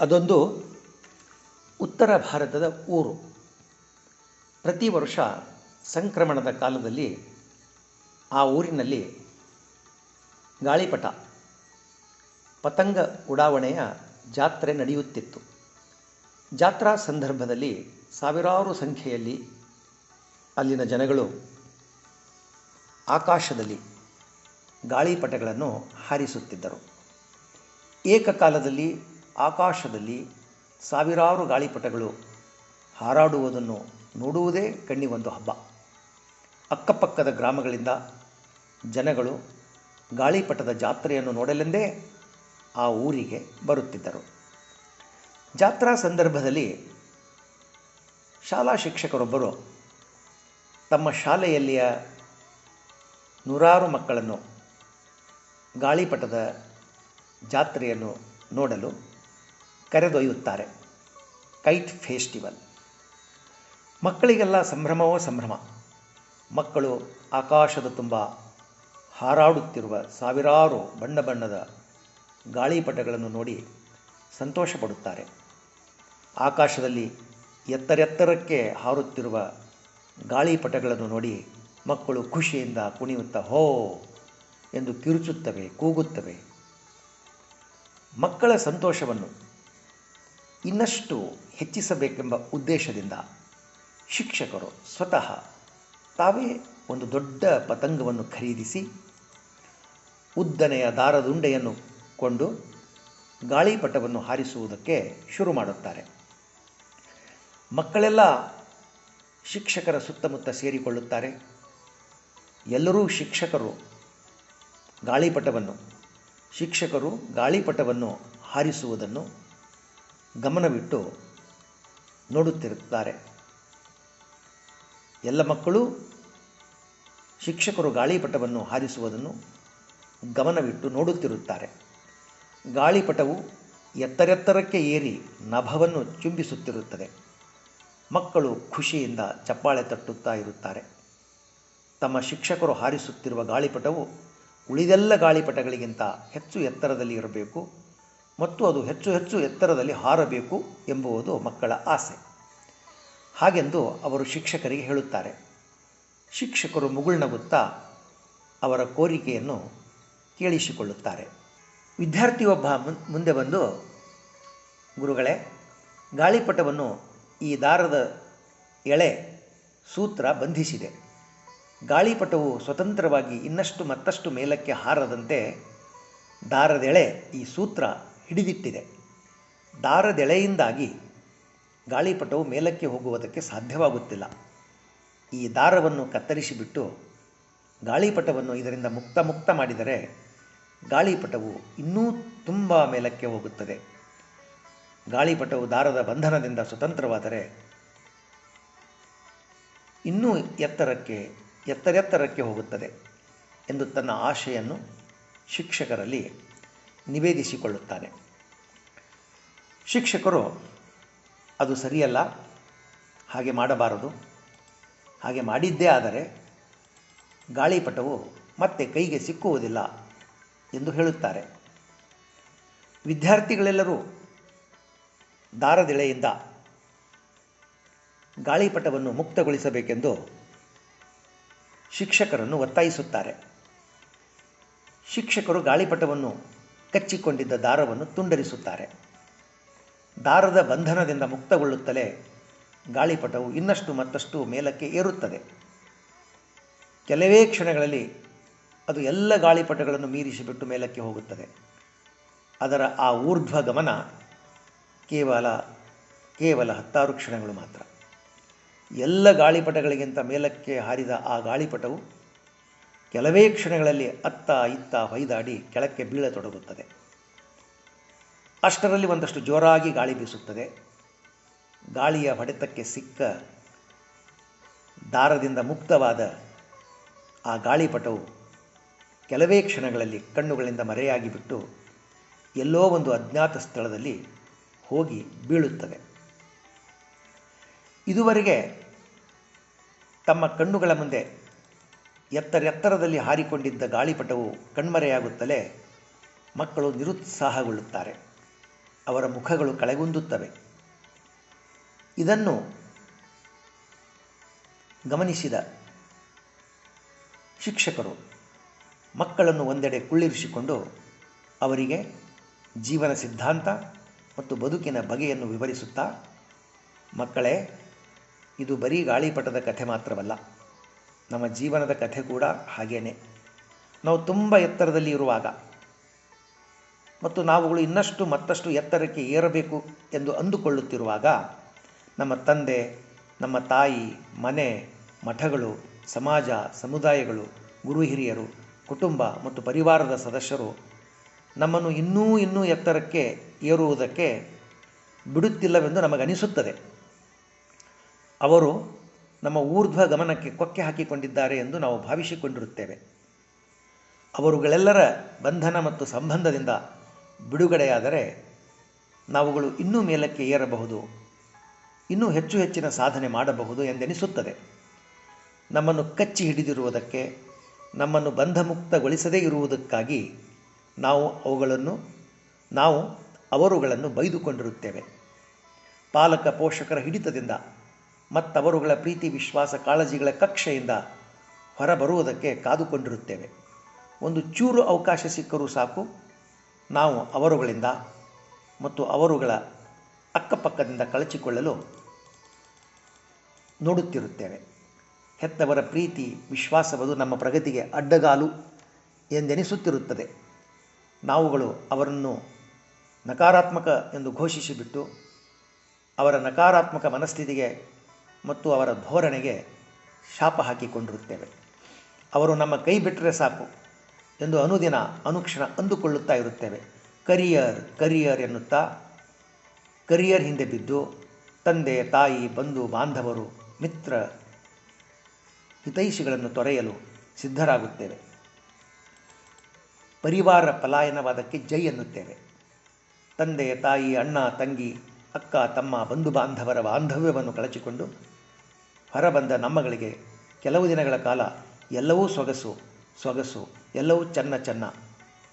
ಅದೊಂದು ಉತ್ತರ ಭಾರತದ ಊರು. ಪ್ರತಿ ವರ್ಷ ಸಂಕ್ರಮಣದ ಕಾಲದಲ್ಲಿ ಆ ಊರಿನಲ್ಲಿ ಗಾಳಿಪಟ, ಪತಂಗ ಉಡಾವಣೆಯ ಜಾತ್ರೆ ನಡೆಯುತ್ತಿತ್ತು. ಜಾತ್ರಾ ಸಂದರ್ಭದಲ್ಲಿ ಸಾವಿರಾರು ಸಂಖ್ಯೆಯಲ್ಲಿ ಅಲ್ಲಿನ ಜನಗಳು ಆಕಾಶದಲ್ಲಿ ಗಾಳಿಪಟಗಳನ್ನು ಹಾರಿಸುತ್ತಿದ್ದರು. ಏಕಕಾಲದಲ್ಲಿ ಆಕಾಶದಲ್ಲಿ ಸಾವಿರಾರು ಗಾಳಿಪಟಗಳು ಹಾರಾಡುವುದನ್ನು ನೋಡುವುದೇ ಕಣ್ಣಿಗೊಂದು ಹಬ್ಬ. ಅಕ್ಕಪಕ್ಕದ ಗ್ರಾಮಗಳಿಂದ ಜನಗಳು ಗಾಳಿಪಟದ ಜಾತ್ರೆಯನ್ನು ನೋಡಲೆಂದೇ ಆ ಊರಿಗೆ ಬರುತ್ತಿದ್ದರು. ಜಾತ್ರಾ ಸಂದರ್ಭದಲ್ಲಿ ಶಾಲಾ ಶಿಕ್ಷಕರೊಬ್ಬರು ತಮ್ಮ ಶಾಲೆಯಲ್ಲಿಯ ನೂರಾರು ಮಕ್ಕಳನ್ನು ಗಾಳಿಪಟದ ಜಾತ್ರೆಯನ್ನು ನೋಡಲು ಕರೆದೊಯ್ಯುತ್ತಾರೆ. Kite festival. ಮಕ್ಕಳಿಗೆಲ್ಲ ಸಂಭ್ರಮವೋ ಸಂಭ್ರಮ. ಮಕ್ಕಳು ಆಕಾಶದ ತುಂಬ ಹಾರಾಡುತ್ತಿರುವ ಸಾವಿರಾರು ಬಣ್ಣ ಬಣ್ಣದ ಗಾಳಿಪಟಗಳನ್ನು ನೋಡಿ ಸಂತೋಷಪಡುತ್ತಾರೆ. ಆಕಾಶದಲ್ಲಿ ಎತ್ತರೆತ್ತರಕ್ಕೆ ಹಾರುತ್ತಿರುವ ಗಾಳಿಪಟಗಳನ್ನು ನೋಡಿ ಮಕ್ಕಳು ಖುಷಿಯಿಂದ ಕುಣಿಯುತ್ತಾ, ಹೋ! ಎಂದು ಕಿರುಚುತ್ತವೆ, ಕೂಗುತ್ತವೆ. ಮಕ್ಕಳ ಸಂತೋಷವನ್ನು ಇನ್ನಷ್ಟು ಹೆಚ್ಚಿಸಬೇಕೆಂಬ ಉದ್ದೇಶದಿಂದ ಶಿಕ್ಷಕರು ಸ್ವತಃ ತಾವೇ ಒಂದು ದೊಡ್ಡ ಪತಂಗವನ್ನು ಖರೀದಿಸಿ ಉದ್ದನೆಯ ದಾರದುಂಡೆಯನ್ನು ಕೊಂಡು ಗಾಳಿಪಟವನ್ನು ಹಾರಿಸುವುದಕ್ಕೆ ಶುರು ಮಾಡುತ್ತಾರೆ. ಮಕ್ಕಳೆಲ್ಲ ಶಿಕ್ಷಕರ ಸುತ್ತಮುತ್ತ ಸೇರಿಕೊಳ್ಳುತ್ತಾರೆ. ಎಲ್ಲರೂ ಶಿಕ್ಷಕರು ಗಾಳಿಪಟವನ್ನು ಶಿಕ್ಷಕರು ಗಾಳಿಪಟವನ್ನು ಹಾರಿಸುವುದನ್ನು ಗಮನವಿಟ್ಟು ನೋಡುತ್ತಿರುತ್ತಾರೆ. ಎಲ್ಲ ಮಕ್ಕಳು ಶಿಕ್ಷಕರು ಗಾಳಿಪಟವನ್ನು ಹಾರಿಸುವುದನ್ನು ಗಮನವಿಟ್ಟು ನೋಡುತ್ತಿರುತ್ತಾರೆ. ಗಾಳಿಪಟವು ಎತ್ತರೆತ್ತರಕ್ಕೆ ಏರಿ ನಭವನ್ನು ಚುಂಬಿಸುತ್ತಿರುತ್ತದೆ. ಮಕ್ಕಳು ಖುಷಿಯಿಂದ ಚಪ್ಪಾಳೆ ತಟ್ಟುತ್ತಾ ಇರುತ್ತಾರೆ. ತಮ್ಮ ಶಿಕ್ಷಕರು ಹಾರಿಸುತ್ತಿರುವ ಗಾಳಿಪಟವು ಉಳಿದೆಲ್ಲ ಗಾಳಿಪಟಗಳಿಗಿಂತ ಹೆಚ್ಚು ಎತ್ತರದಲ್ಲಿ ಇರಬೇಕು. ಮತ್ತು ಅದು ಹೆಚ್ಚು ಹೆಚ್ಚು ಎತ್ತರದಲ್ಲಿ ಹಾರಬೇಕು ಎಂಬುವುದು ಮಕ್ಕಳ ಆಸೆ. ಹಾಗೆಂದು ಅವರು ಶಿಕ್ಷಕರಿಗೆ ಹೇಳುತ್ತಾರೆ. ಶಿಕ್ಷಕರು ಮುಗುಳ್ನಗುತ್ತಾ ಅವರ ಕೋರಿಕೆಯನ್ನು ಕೇಳಿಸಿಕೊಳ್ಳುತ್ತಾರೆ. ವಿದ್ಯಾರ್ಥಿಯೊಬ್ಬ ಮುಂದೆ ಬಂದು, ಗುರುಗಳೇ, ಗಾಳಿಪಟವನ್ನು ಈ ದಾರದ ಎಳೆ ಸೂತ್ರ ಬಂಧಿಸಿದೆ. ಗಾಳಿಪಟವು ಸ್ವತಂತ್ರವಾಗಿ ಇನ್ನಷ್ಟು ಮತ್ತಷ್ಟು ಮೇಲಕ್ಕೆ ಹಾರದಂತೆ ದಾರದೆಳೆ ಈ ಸೂತ್ರ ಹಿಡಿದಿಟ್ಟಿದೆ. ದಾರದೆಳೆಯಿಂದಾಗಿ ಗಾಳಿಪಟವು ಮೇಲಕ್ಕೆ ಹೋಗುವುದಕ್ಕೆ ಸಾಧ್ಯವಾಗುತ್ತಿಲ್ಲ. ಈ ದಾರವನ್ನು ಕತ್ತರಿಸಿಬಿಟ್ಟು ಗಾಳಿಪಟವನ್ನು ಇದರಿಂದ ಮುಕ್ತ ಮುಕ್ತ ಮಾಡಿದರೆ ಗಾಳಿಪಟವು ಇನ್ನೂ ತುಂಬ ಮೇಲಕ್ಕೆ ಹೋಗುತ್ತದೆ. ಗಾಳಿಪಟವು ದಾರದ ಬಂಧನದಿಂದ ಸ್ವತಂತ್ರವಾದರೆ ಇನ್ನೂ ಎತ್ತರಕ್ಕೆ, ಎತ್ತರೆತ್ತರಕ್ಕೆ ಹೋಗುತ್ತದೆ ಎಂದು ತನ್ನ ಆಶೆಯನ್ನು ಶಿಕ್ಷಕರಲ್ಲಿ ನಿವೇದಿಸಿಕೊಳ್ಳುತ್ತಾನೆ. ಶಿಕ್ಷಕರು ಅದು ಸರಿಯಲ್ಲ, ಹಾಗೆ ಮಾಡಬಾರದು. ಹಾಗೆ ಮಾಡಿದ್ದೇ ಆದರೆ ಗಾಳಿಪಟವು ಮತ್ತೆ ಕೈಗೆ ಸಿಕ್ಕುವುದಿಲ್ಲ ಎಂದು ಹೇಳುತ್ತಾರೆ. ವಿದ್ಯಾರ್ಥಿಗಳೆಲ್ಲರೂ ದಾರದೆಳೆಯಿಂದ ಗಾಳಿಪಟವನ್ನು ಮುಕ್ತಗೊಳಿಸಬೇಕೆಂದು ಶಿಕ್ಷಕರನ್ನು ಒತ್ತಾಯಿಸುತ್ತಾರೆ. ಶಿಕ್ಷಕರು ಗಾಳಿಪಟವನ್ನು ಕಚ್ಚಿಕೊಂಡಿದ್ದ ದಾರವನ್ನು ತುಂಡರಿಸುತ್ತಾರೆ. ದಾರದ ಬಂಧನದಿಂದ ಮುಕ್ತಗೊಳ್ಳುತ್ತಲೇ ಗಾಳಿಪಟವು ಇನ್ನಷ್ಟು ಮತ್ತಷ್ಟು ಮೇಲಕ್ಕೆ ಏರುತ್ತದೆ. ಕೆಲವೇ ಕ್ಷಣಗಳಲ್ಲಿ ಅದು ಎಲ್ಲ ಗಾಳಿಪಟಗಳನ್ನು ಮೀರಿಸಿಬಿಟ್ಟು ಮೇಲಕ್ಕೆ ಹೋಗುತ್ತದೆ. ಅದರ ಆ ಊರ್ಧ್ವ ಗಮನ ಕೇವಲ ಕೇವಲ ಹತ್ತಾರು ಕ್ಷಣಗಳು ಮಾತ್ರ. ಎಲ್ಲ ಗಾಳಿಪಟಗಳಿಗಿಂತ ಮೇಲಕ್ಕೆ ಹಾರಿದ ಆ ಗಾಳಿಪಟವು ಕೆಲವೇ ಕ್ಷಣಗಳಲ್ಲಿ ಅತ್ತ ಇತ್ತ ಹೊಯ್ದಾಡಿ ಕೆಳಕ್ಕೆ ಬೀಳತೊಡಗುತ್ತದೆ. ಅಷ್ಟರಲ್ಲಿ ಒಂದಷ್ಟು ಜೋರಾಗಿ ಗಾಳಿ ಬೀಸುತ್ತದೆ. ಗಾಳಿಯ ಹೊಡೆತಕ್ಕೆ ಸಿಕ್ಕ ದಾರದಿಂದ ಮುಕ್ತವಾದ ಆ ಗಾಳಿಪಟವು ಕೆಲವೇ ಕ್ಷಣಗಳಲ್ಲಿ ಕಣ್ಣುಗಳಿಂದ ಮರೆಯಾಗಿ ಬಿಟ್ಟು ಎಲ್ಲೋ ಒಂದು ಅಜ್ಞಾತ ಸ್ಥಳದಲ್ಲಿ ಹೋಗಿ ಬೀಳುತ್ತದೆ. ಇದುವರೆಗೆ ತಮ್ಮ ಕಣ್ಣುಗಳ ಮುಂದೆ ಎತ್ತರೆತ್ತರದಲ್ಲಿ ಹಾರಿಕೊಂಡಿದ್ದ ಗಾಳಿಪಟವು ಕಣ್ಮರೆಯಾಗುತ್ತಲೇ ಮಕ್ಕಳು ನಿರುತ್ಸಾಹಗೊಳ್ಳುತ್ತಾರೆ. ಅವರ ಮುಖಗಳು ಕಳೆಗುಂದುತ್ತವೆ. ಇದನ್ನು ಗಮನಿಸಿದ ಶಿಕ್ಷಕರು ಮಕ್ಕಳನ್ನು ಒಂದೆಡೆ ಕುಳ್ಳಿರಿಸಿಕೊಂಡು ಅವರಿಗೆ ಜೀವನ ಸಿದ್ಧಾಂತ ಮತ್ತು ಬದುಕಿನ ಬಗೆಯನ್ನು ವಿವರಿಸುತ್ತಾ, ಮಕ್ಕಳೇ, ಇದು ಬರೀ ಗಾಳಿಪಟದ ಕಥೆ ಮಾತ್ರವಲ್ಲ. ನಮ್ಮ ಜೀವನದ ಕಥೆ ಕೂಡ ಹಾಗೇನೆ. ನಾವು ತುಂಬ ಎತ್ತರದಲ್ಲಿ ಇರುವಾಗ ಮತ್ತು ನಾವುಗಳು ಇನ್ನಷ್ಟು ಮತ್ತಷ್ಟು ಎತ್ತರಕ್ಕೆ ಏರಬೇಕು ಎಂದು ಅಂದುಕೊಳ್ಳುತ್ತಿರುವಾಗ ನಮ್ಮ ತಂದೆ, ನಮ್ಮ ತಾಯಿ, ಮನೆ, ಮಠಗಳು, ಸಮಾಜ, ಸಮುದಾಯಗಳು, ಗುರು ಹಿರಿಯರು, ಕುಟುಂಬ ಮತ್ತು ಪರಿವಾರದ ಸದಸ್ಯರು ನಮ್ಮನ್ನು ಇನ್ನೂ ಇನ್ನೂ ಎತ್ತರಕ್ಕೆ ಏರುವುದಕ್ಕೆ ಬಿಡುತ್ತಿಲ್ಲವೆಂದು ನಮಗನಿಸುತ್ತದೆ. ಅವರು ನಮ್ಮ ಊರ್ಧ್ವ ಗಮನಕ್ಕೆ ಕೊಕ್ಕೆ ಹಾಕಿಕೊಂಡಿದ್ದಾರೆ ಎಂದು ನಾವು ಭಾವಿಸಿಕೊಂಡಿರುತ್ತೇವೆ. ಅವರುಗಳೆಲ್ಲರ ಬಂಧನ ಮತ್ತು ಸಂಬಂಧದಿಂದ ಬಿಡುಗಡೆಯಾದರೆ ನಾವುಗಳು ಇನ್ನೂ ಮೇಲಕ್ಕೆ ಏರಬಹುದು, ಇನ್ನೂ ಹೆಚ್ಚು ಹೆಚ್ಚಿನ ಸಾಧನೆ ಮಾಡಬಹುದು ಎಂದೆನಿಸುತ್ತದೆ. ನಮ್ಮನ್ನು ಕಚ್ಚಿ ಹಿಡಿದಿರುವುದಕ್ಕೆ, ನಮ್ಮನ್ನು ಬಂಧಮುಕ್ತಗೊಳಿಸದೇ ಇರುವುದಕ್ಕಾಗಿ ನಾವು ಅವುಗಳನ್ನು, ನಾವು ಅವರುಗಳನ್ನು ಬೈದುಕೊಂಡಿರುತ್ತೇವೆ. ಪಾಲಕ ಪೋಷಕರ ಹಿಡಿತದಿಂದ ಮತ್ತವರುಗಳ ಪ್ರೀತಿ, ವಿಶ್ವಾಸ, ಕಾಳಜಿಗಳ ಕಕ್ಷೆಯಿಂದ ಹೊರಬರುವುದಕ್ಕೆ ಕಾದುಕೊಂಡಿರುತ್ತೇವೆ. ಒಂದು ಚೂರು ಅವಕಾಶ ಸಿಕ್ಕರೂ ಸಾಕು. ನಾವು ಅವರುಗಳಿಂದ ಮತ್ತು ಅವರುಗಳ ಅಕ್ಕಪಕ್ಕದಿಂದ ಕಳಚಿಕೊಳ್ಳಲು ನೋಡುತ್ತಿರುತ್ತೇವೆ. ಹೆತ್ತವರ ಪ್ರೀತಿ, ವಿಶ್ವಾಸವದು ನಮ್ಮ ಪ್ರಗತಿಗೆ ಅಡ್ಡಗಾಲು ಎಂದೆನಿಸುತ್ತಿರುತ್ತದೆ. ನಾವುಗಳು ಅವರನ್ನು ನಕಾರಾತ್ಮಕ ಎಂದು ಘೋಷಿಸಿಬಿಟ್ಟು ಅವರ ನಕಾರಾತ್ಮಕ ಮನಸ್ಥಿತಿಗೆ ಮತ್ತು ಅವರ ಧೋರಣೆಗೆ ಶಾಪ ಹಾಕಿಕೊಂಡಿರುತ್ತೇವೆ. ಅವರು ನಮ್ಮ ಕೈ ಬಿಟ್ಟರೆ ಸಾಕು ಎಂದು ಅನುದಿನ ಅನುಕ್ಷಣ ಅಂದುಕೊಳ್ಳುತ್ತಾ ಇರುತ್ತೇವೆ. ಕರಿಯರ್ ಕರಿಯರ್ ಎನ್ನುತ್ತಾ ಕರಿಯರ್ ಹಿಂದೆ ಬಿದ್ದು ತಂದೆ, ತಾಯಿ, ಬಂಧು, ಬಾಂಧವರು, ಮಿತ್ರ ಹಿತೈಷಿಗಳನ್ನು ತೊರೆಯಲು ಸಿದ್ಧರಾಗುತ್ತೇವೆ. ಪರಿವಾರ ಪಲಾಯನವಾದಕ್ಕೆ ಜೈ ಎನ್ನುತ್ತೇವೆ. ತಂದೆ, ತಾಯಿ, ಅಣ್ಣ, ತಂಗಿ, ಅಕ್ಕ, ತಮ್ಮ, ಬಂಧು, ಬಾಂಧವರ ಬಾಂಧವ್ಯವನ್ನು ಕಳಚಿಕೊಂಡು ಹೊರಬಂದ ನಮ್ಮಗಳಿಗೆ ಕೆಲವು ದಿನಗಳ ಕಾಲ ಎಲ್ಲವೂ ಸೊಗಸು ಸೊಗಸು, ಎಲ್ಲವೂ ಚೆನ್ನ ಚೆನ್ನ.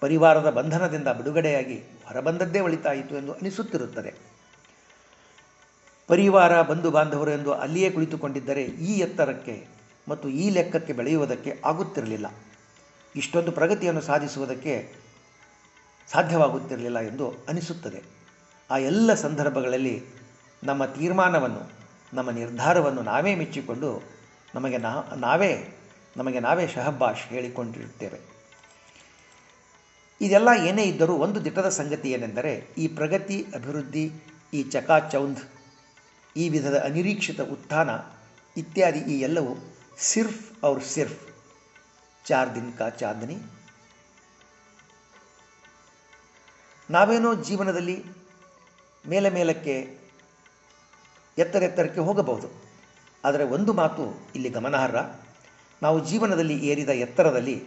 ಪರಿವಾರದ ಬಂಧನದಿಂದ ಬಿಡುಗಡೆಯಾಗಿ ಹೊರಬಂದದ್ದೇ ಒಳಿತಾಯಿತು ಎಂದು ಅನಿಸುತ್ತಿರುತ್ತದೆ. ಪರಿವಾರ, ಬಂಧು ಬಾಂಧವರು ಎಂದು ಅಲ್ಲಿಯೇ ಕುಳಿತುಕೊಂಡಿದ್ದರೆ ಈ ಎತ್ತರಕ್ಕೆ ಮತ್ತು ಈ ಲೆಕ್ಕಕ್ಕೆ ಬೆಳೆಯುವುದಕ್ಕೆ ಆಗುತ್ತಿರಲಿಲ್ಲ. ಇಷ್ಟೊಂದು ಪ್ರಗತಿಯನ್ನು ಸಾಧಿಸುವುದಕ್ಕೆ ಸಾಧ್ಯವಾಗುತ್ತಿರಲಿಲ್ಲ ಎಂದು ಅನಿಸುತ್ತದೆ. ಆ ಎಲ್ಲ ಸಂದರ್ಭಗಳಲ್ಲಿ ನಮ್ಮ ತೀರ್ಮಾನವನ್ನು ನಮ್ಮ ನಿರ್ಧಾರವನ್ನು ನಾವೇ ಮೆಚ್ಚಿಕೊಂಡು ನಮಗೆ ನಾ, ನಾವೇ, ನಮಗೆ ನಾವೇ ಶಹಬ್ಬಾಷ್ ಹೇಳಿಕೊಂಡಿರುತ್ತೇವೆ. ಇದೆಲ್ಲ ಏನೇ ಇದ್ದರೂ ಒಂದು ದಿಟ್ಟದ ಸಂಗತಿ ಏನೆಂದರೆ, ಈ ಪ್ರಗತಿ, ಅಭಿವೃದ್ಧಿ, ಈ ಚಕಾಚೌಂಧ್, ಈ ವಿಧದ ಅನಿರೀಕ್ಷಿತ ಉತ್ಥಾನ ಇತ್ಯಾದಿ ಈ ಎಲ್ಲವೂ ಸಿರ್ಫ್ ಔರ್ ಸಿರ್ಫ್. ಚಾರ್ ದಿನ್ ಕಾ ಚಾಂದನಿ. ನಾವೇನೋ ಜೀವನದಲ್ಲಿ ಮೇಲೆ ಮೇಲಕ್ಕೆ ಎತ್ತರ ಎತ್ತರಕ್ಕೆ ಹೋಗಬಹುದು. ಆದರೆ ಒಂದು ಮಾತು ಇಲ್ಲಿ ಗಮನಾರ್ಹ. ನಾವು ಜೀವನದಲ್ಲಿ ಏರಿದ ಎತ್ತರದಲ್ಲಿ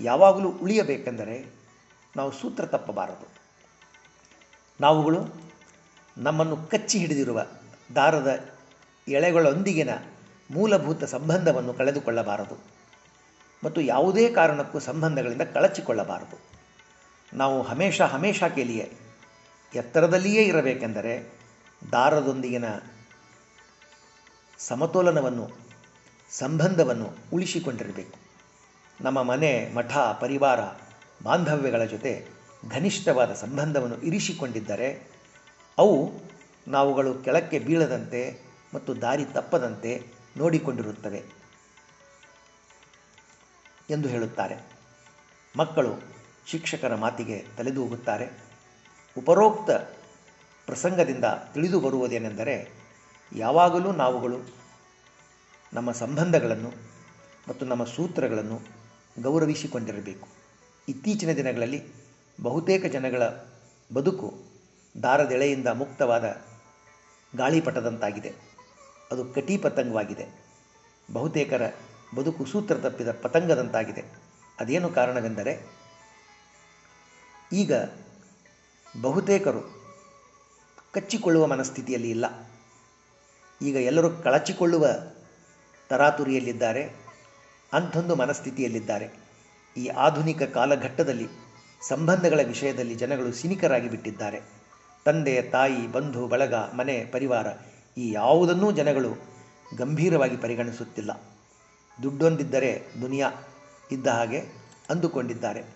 ಯಾವಾಗಲೂ ಉಳಿಯಬೇಕೆಂದರೆ ನಾವು ಸೂತ್ರ ತಪ್ಪಬಾರದು. ನಾವುಗಳು ನಮ್ಮನ್ನು ಕಚ್ಚಿ ಹಿಡಿದಿರುವ ದಾರದ ಎಳೆಗಳೊಂದಿಗಿನ ಮೂಲಭೂತ ಸಂಬಂಧವನ್ನು ಕಳೆದುಕೊಳ್ಳಬಾರದು. ಮತ್ತು ಯಾವುದೇ ಕಾರಣಕ್ಕೂ ಸಂಬಂಧಗಳಿಂದ ಕಳಚಿಕೊಳ್ಳಬಾರದು. ನಾವು ಹಮೇಶ ಹಮೇಶ ಕೇಳಿಯೇ ಎತ್ತರದಲ್ಲಿಯೇ ಇರಬೇಕೆಂದರೆ ದಾರದೊಂದಿಗಿನ ಸಮತೋಲನವನ್ನು, ಸಂಬಂಧವನ್ನು ಉಳಿಸಿಕೊಂಡಿರಬೇಕು. ನಮ್ಮ ಮನೆ, ಮಠ, ಪರಿವಾರ, ಬಾಂಧವ್ಯಗಳ ಜೊತೆ ಘನಿಷ್ಠವಾದ ಸಂಬಂಧವನ್ನು ಇರಿಸಿಕೊಂಡಿದ್ದರೆ, ಅವು ನಾವುಗಳು ಕೆಳಕ್ಕೆ ಬೀಳದಂತೆ ಮತ್ತು ದಾರಿ ತಪ್ಪದಂತೆ ನೋಡಿಕೊಂಡಿರುತ್ತವೆ ಎಂದು ಹೇಳುತ್ತಾರೆ. ಮಕ್ಕಳು ಶಿಕ್ಷಕರ ಮಾತಿಗೆ ತಲೆದೂಗುತ್ತಾರೆ. ಉಪರೋಕ್ತ ಪ್ರಸಂಗದಿಂದ ತಿಳಿದು ಬರುವುದೇನೆಂದರೆ, ಯಾವಾಗಲೂ ನಾವುಗಳು ನಮ್ಮ ಸಂಬಂಧಗಳನ್ನು ಮತ್ತು ನಮ್ಮ ಸೂತ್ರಗಳನ್ನು ಗೌರವಿಸಿಕೊಂಡಿರಬೇಕು. ಇತ್ತೀಚಿನ ದಿನಗಳಲ್ಲಿ ಬಹುತೇಕ ಜನಗಳ ಬದುಕು ದಾರದೆಳೆಯಿಂದ ಮುಕ್ತವಾದ ಗಾಳಿಪಟದಂತಾಗಿದೆ. ಅದು ಕಟಿ ಪತಂಗವಾಗಿದೆ. ಬಹುತೇಕರ ಬದುಕು ಸೂತ್ರ ತಪ್ಪಿದ ಪತಂಗದಂತಾಗಿದೆ. ಅದೇನು ಕಾರಣವೆಂದರೆ, ಈಗ ಬಹುತೇಕರು ಕಚ್ಚಿಕೊಳ್ಳುವ ಮನಸ್ಥಿತಿಯಲ್ಲಿ ಇಲ್ಲ. ಈಗ ಎಲ್ಲರೂ ಕಳಚಿಕೊಳ್ಳುವ ತರಾತುರಿಯಲ್ಲಿದ್ದಾರೆ, ಅಂಥೊಂದು ಮನಸ್ಥಿತಿಯಲ್ಲಿದ್ದಾರೆ. ಈ ಆಧುನಿಕ ಕಾಲಘಟ್ಟದಲ್ಲಿ, ಸಂಬಂಧಗಳ ವಿಷಯದಲ್ಲಿ ಜನಗಳು ಸಿನಿಕರಾಗಿ ಬಿಟ್ಟಿದ್ದಾರೆ. ತಂದೆ, ತಾಯಿ, ಬಂಧು, ಬಳಗ, ಮನೆ, ಪರಿವಾರ, ಈ ಯಾವುದನ್ನೂ ಜನಗಳು ಗಂಭೀರವಾಗಿ ಪರಿಗಣಿಸುತ್ತಿಲ್ಲ. ದುಡ್ಡೊಂದಿದ್ದರೆ ದುನಿಯಾ ಇದ್ದ ಹಾಗೆ ಅಂದುಕೊಂಡಿದ್ದಾರೆ.